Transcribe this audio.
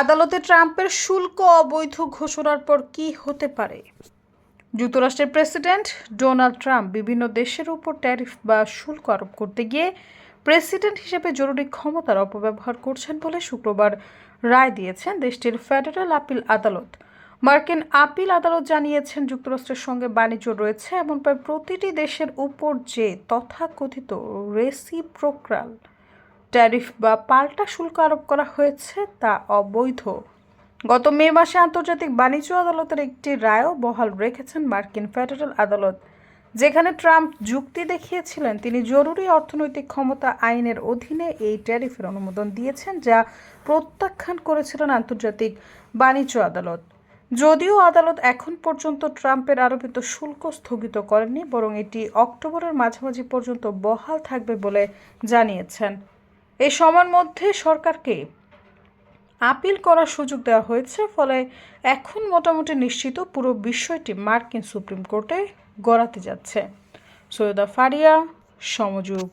আদালতে ট্রাম্পের শুল্ক অবৈধ ঘোষণার পর কি হতে পারে? যুক্তরাষ্ট্রের প্রেসিডেন্ট ডোনাল্ড ট্রাম্প বিভিন্ন দেশের উপর ট্যারিফ বা শুল্ক আরোপ করতে গিয়ে প্রেসিডেন্ট হিসেবে জরুরি ক্ষমতার অপব্যবহার করছেন বলে শুক্রবার রায় দিয়েছেন দেশটির ফেডারেল আপিল আদালত। মার্কিন আপিল আদালত জানিয়েছেন যুক্তরাষ্ট্রের সঙ্গে বাণিজ্য রয়েছে, এমন প্রায় প্রতিটি দেশের উপর যে তথাকথিত রেসিপ্রোক্রাল ট্যারিফ বা পাল্টা শুল্ক আরোপ করা হয়েছে তা অবৈধ। গত মে মাসে আন্তর্জাতিক বাণিজ্য আদালতের একটি রায়ও বহাল রেখেছেন মার্কিন ফেডারেল আদালত। যেখানে ট্রাম্প যুক্তি দেখিয়েছিলেন তিনি জরুরি অর্থনৈতিক ক্ষমতা আইনের অধীনে এই ট্যারিফের অনুমোদন দিয়েছেন যা প্রত্যাখ্যান করেছিলেন আন্তর্জাতিক বাণিজ্য আদালত। যদিও আদালত এখন পর্যন্ত ট্রাম্পের আরোপিত শুল্ক স্থগিত করেননি, বরং এটি অক্টোবরের মাঝামাঝি পর্যন্ত বহাল থাকবে বলে জানিয়েছেন। এই সময়ের মধ্যে সরকারকে আপিল করার সুযোগ দেওয়া হয়েছে, ফলে এখন মোটামুটি নিশ্চিত পুরো বিষয়টি মার্কিন সুপ্রিম কোর্টে গড়াতে যাচ্ছে। সৈয়দা ফারিয়া, সমযোগ।